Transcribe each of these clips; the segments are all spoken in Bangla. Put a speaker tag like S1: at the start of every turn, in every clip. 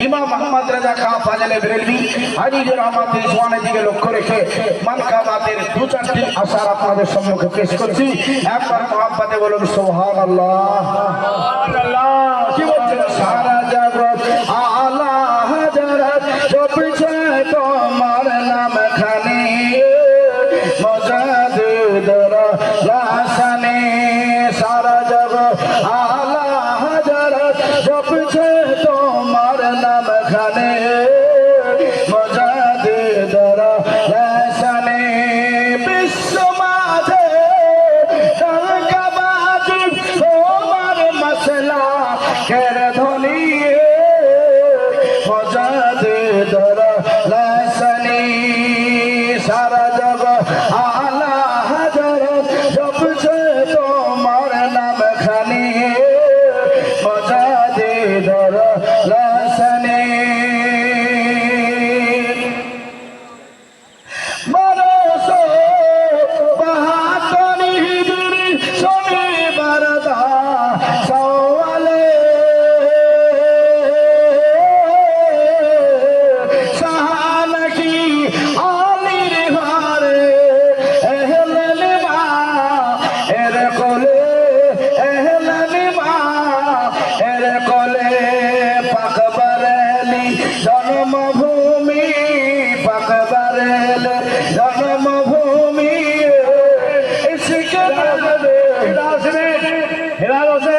S1: ইমাম মোহাম্মদ রাজা খান ফাজলে বেরেলভি হাজির রহমত রিজওয়ানের দিকে লক্ষ্য রেখে মানকাবাতের দু চারটি আশার আপনাদের সম্মুখে পেশ করছি। একবার মোহাম্মদে বলুন, সুবহানাল্লাহ। কি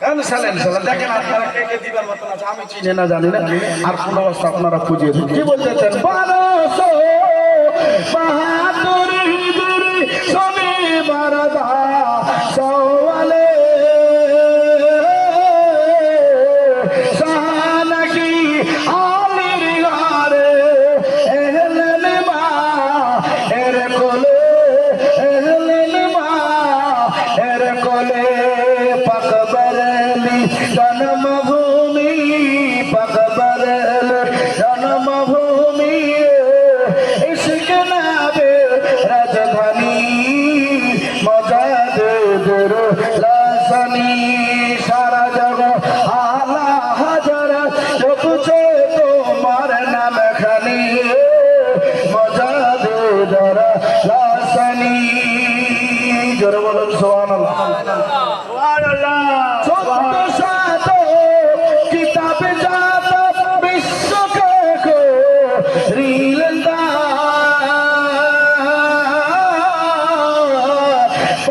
S1: দেখেন আপনারা কে কে দিবার মতন আছে আমি চিনি না জানি না। আর পনেরো বস্তা আপনারা দিন। কি বলতেছেন বারোশো বাহাদুর জন্মভূমি পাকবরেলি জন্মভূমি, ইশক নাবে রাজধানী মজাদুর লাসনি সারা জগৎ আলা হাজার জপছে তোমার নাম খানি মজাদুর লাসনি জোরে বলুন, সুবহানাল্লাহ।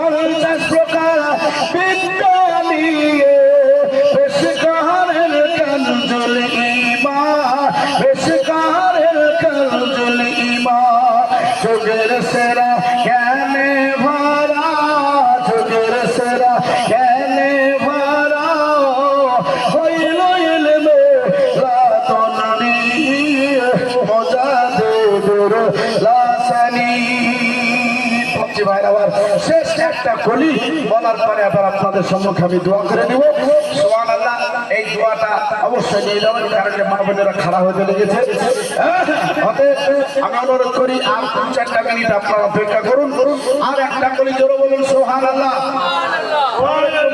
S1: পঞ্চাশ প্রকার বিদ্যা একটা কলি বলার পরে আবার আপনাদের সম্মুখে আমি দোয়া করে দিব সোহান আল্লাহ এই দোয়াটা অবশ্যই নিয়ে যাবেন কারণ মা বোনেরা খাড়া হতে লেগেছে হ্যাঁ, অতএব আমি অনুরোধ করি আর তিন চারটা মিনিট আপনারা অপেক্ষা করুন। আর একটা কলি জোরে বলুন সোহান আল্লাহ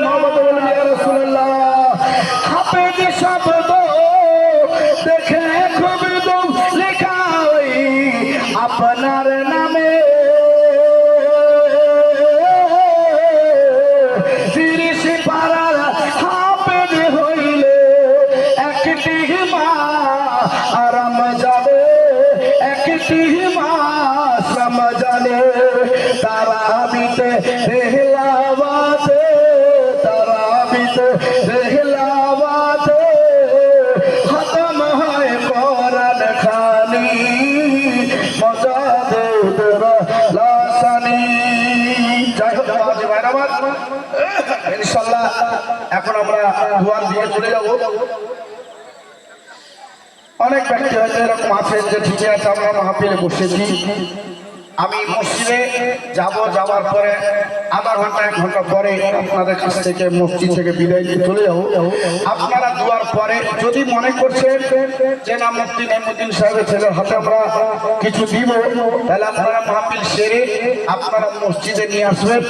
S1: মোহাম্মদ বলুন দেখে আপনার তিরিশ ইনশাল্লাহ এখন আমরা দুয়ার দিয়ে চলে যাব। অনেক ব্যক্তি হয়তো এরকম আছে যে ঠিকই আছে, আমরা মাহফিলে বসেছি। আমি মসজিদে যাব, যাওয়ার পরে আধা ঘণ্টা, এক ঘণ্টা পরে আপনাদের কাছ থেকে মসজিদ থেকে বিদায় নিয়ে চলে যাব। আপনারা দুয়ার পরে যদি মনে করছেন যে না মুফতি নেমুদ্দিন সাহেবের ছেলের হাতে আমরা কিছু দিব, তাহলে আপনারা মাহফিল সেরে আপনারা মসজিদে নিয়ে আসবেন।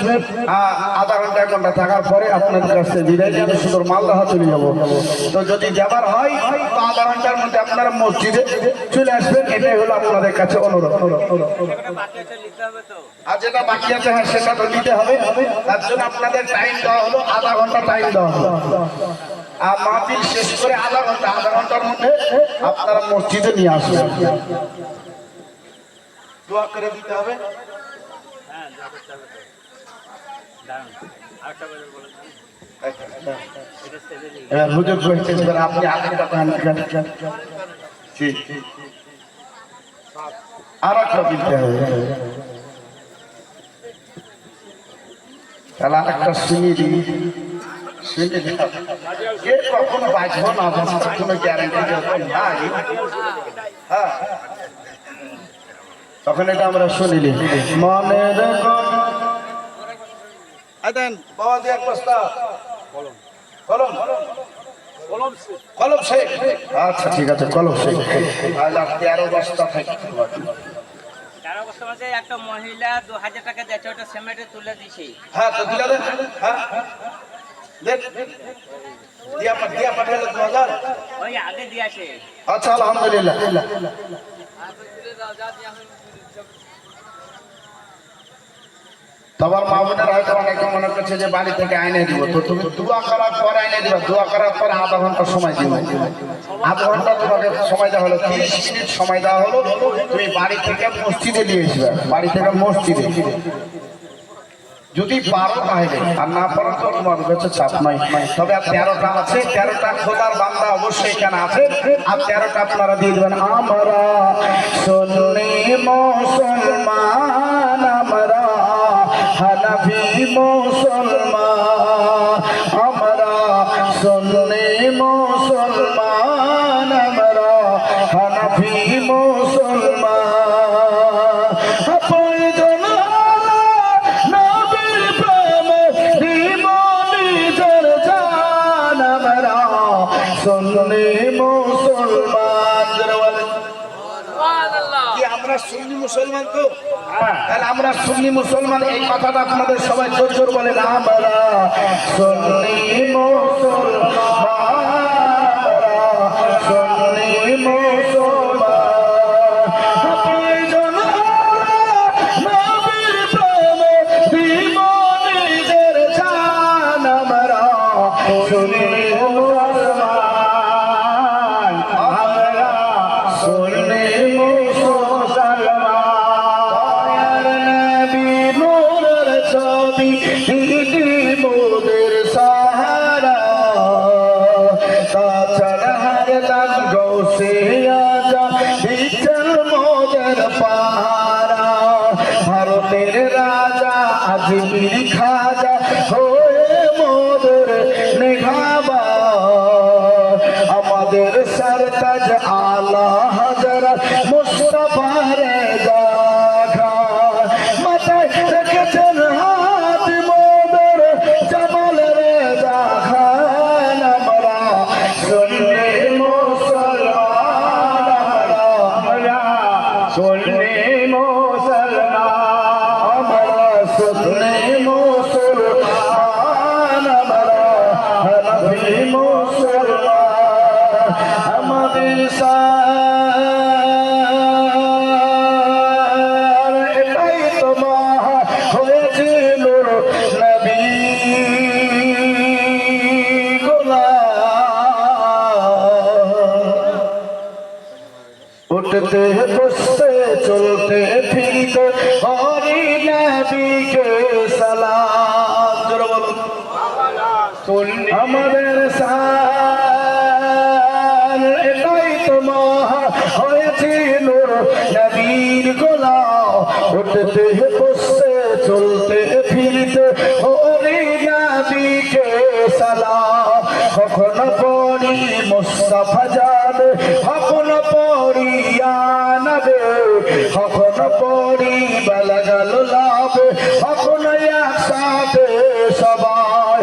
S1: আধা ঘণ্টা, এক ঘণ্টা থাকার পরে আপনাদের কাছ থেকে বিদায় নিয়ে শুধু মালদাহা চলে যাব। তো যদি যাবার হয়, তো আধা ঘণ্টার মধ্যে আপনারা মসজিদে চলে আসবেন। এটাই হলো আপনাদের কাছে অনুরোধ। আর যেটা বাকি আছে হ্যাঁ সেটা তো নিতে হবে। তার জন্য আপনাদের টাইম দেওয়া হলো, আধা ঘণ্টা টাইম দেওয়া হলো। আর মাহফিল শেষ করে আধা ঘণ্টা, আধা ঘণ্টার মধ্যে আপনারা মসজিদে নিয়ে আসবেন দোয়া করে দিতে হবে।
S2: হ্যাঁ আরেকটা বলে
S1: আপনি আগেরটা পান ঠিক আর তাহলে আর একটা হ্যাঁ তখন এটা আমরা শুনিলি দিয়ে এক বস্তা। কলম। শেখ। আচ্ছা ঠিক আছে, কলম শেখ। আজ আর তেরো বস্তা থাকে
S2: মাঝে একটা মহিলা দু হাজার টাকা দিয়েছে ওটা সিমেন্টে তুলে দিছি
S1: হ্যাঁ তো দিলা দেন হ্যাঁ। দিয়া দিয়া পাঠালে দু হাজার।
S2: ওই আগে দিয়েছে।
S1: আচ্ছা আলহামদুলিল্লাহ। তোমার মা বোনের হয়তো অনেকে মনে করছে যে বাড়ি থেকে আইনে দিব। তো তুমি দোয়া করার পর আইনে দিবা, দোয়া করার পর আধা ঘণ্টা সময় দিবে আধা ঘণ্টা তোমাকে সময় দেওয়া হলো তিরিশ মিনিট সময় দেওয়া হলো, তুমি বাড়ি থেকে মসজিদে দিয়ে আসবে, বাড়ি থেকে মসজিদে। যদি পারো তাহলে, আর না পারো তো তোমার কাছে চাপ নাই। তবে আর তেরোটা আছে, তেরোটা খোদার বান্দা অবশ্যই এখানে আছে। আর তেরোটা আপনারা দিয়ে দেবেন, আমরা মুসলমান মুসলমান, আমরা সন্নি মুসলমান, আমরা হানাফি মুসলমান প্রয়োজন নবীর প্রেম দিব নিজের জান, আমরা জোরে। কি আমরা সুন্নি মুসলমান তো। তাহলে আমরা সুন্নি মুসলমান এই কথাটা আপনাদের সবাই জোর জোর বলে আমরা সুন্নি মুসলমান। আজমির খাজা হয়ে আমাদের সরতাজ আলা হজরত মুস্তফার দেখা উঠতে বসতে চলতে ফিরতে নবীকে সালাম, জোরে বলুন। আমাদের সার এটাই তো হয়েছিল নবীর গোলা উঠতে বসতে চলতে ফিরতে হরি নবীকে সালাম। কখনো পড়ি মুস্তাফা জান লাভে কখন একসাথে সবাই